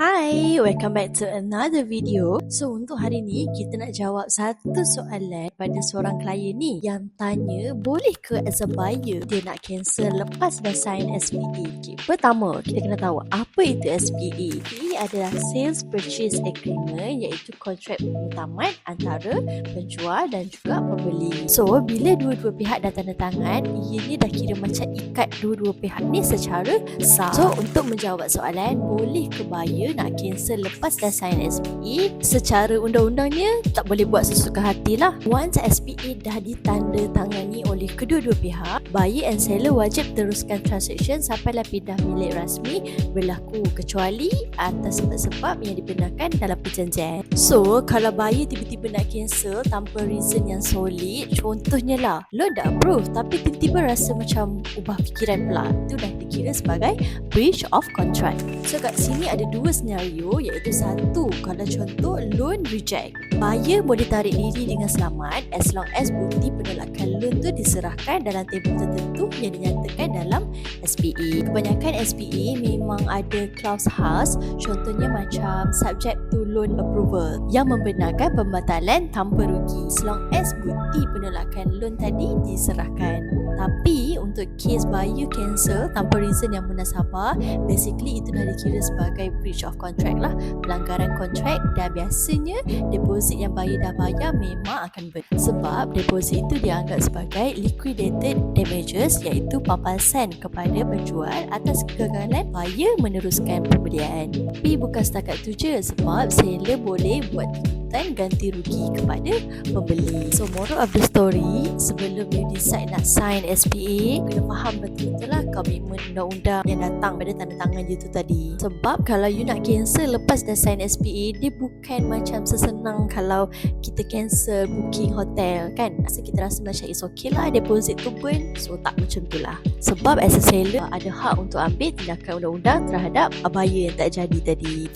Hi, welcome back to another video. So untuk hari ni kita nak jawab satu soalan pada seorang klien ni yang tanya boleh ke as a buyer dia nak cancel lepas dah sign SPA. Okay. Pertama, kita kena tahu apa itu SPA. SPA adalah Sales Purchase Agreement iaitu kontrak pengutaman antara penjual dan juga pembeli. So bila dua-dua pihak dah tanda tangan, ia ni dah kira macam ikat dua-dua pihak ni secara sah. So untuk menjawab soalan, boleh ke buyer nak cancel lepas dah sign SPA secara undang-undangnya tak boleh buat sesuka hati lah. Once SPA dah ditanda tangani oleh kedua-dua pihak buyer and seller wajib teruskan transaction sampailah pindah milik rasmi berlaku kecuali atas sebab-sebab yang dibenarkan dalam perjanjian. So kalau buyer tiba-tiba nak cancel tanpa reason yang solid contohnya lah loan dah approve tapi tiba-tiba rasa macam ubah fikiran pula. Itu dah dikira sebagai breach of contract. So kat sini ada dua senario iaitu satu kalau contoh loan reject. Buyer boleh tarik diri dengan selamat as long as bukti penolakan loan tu diserahkan dalam tempoh tertentu yang dinyatakan dalam SPA kebanyakan SPA memang ada clause khas contohnya macam subject to loan approval yang membenarkan pembatalan tanpa rugi as long as bukti penolakan loan tadi diserahkan. Tapi untuk case buyer cancel tanpa reason yang munasabah. Basically itu dah dikira sebagai breach of contract lah. Pelanggaran kontrak dan biasanya deposit yang buyer dah bayar memang akan ber sebab deposit itu dianggap sebagai liquidated damages iaitu pampasan kepada penjual atas kegagalan buyer meneruskan pembelian. Tapi bukan setakat tu je sebab seller boleh buat tuntutan ganti rugi kepada pembeli. So moral of the story, sebelum you decide nak sign SPA, kena faham betul-betul lah komitmen undang-undang yang datang pada tanda tangan you tu tadi. Sebab kalau you nak cancel lepas dah sign SPA, dia bukan macam sesenang kalau kita cancel booking hotel kan. So kita rasa macam it's okay lah deposit tu pun. So tak macam tu lah. Sebab as a seller, ada hak untuk ambil tindakan undang-undang terhadap buyer yang tak jadi tadi.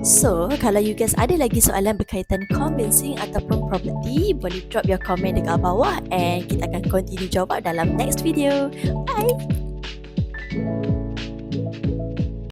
So, kalau you guys ada lagi soalan berkaitan convincing ataupun property, boleh drop your comment dekat bawah and kita akan continue jawab dalam next video. Bye!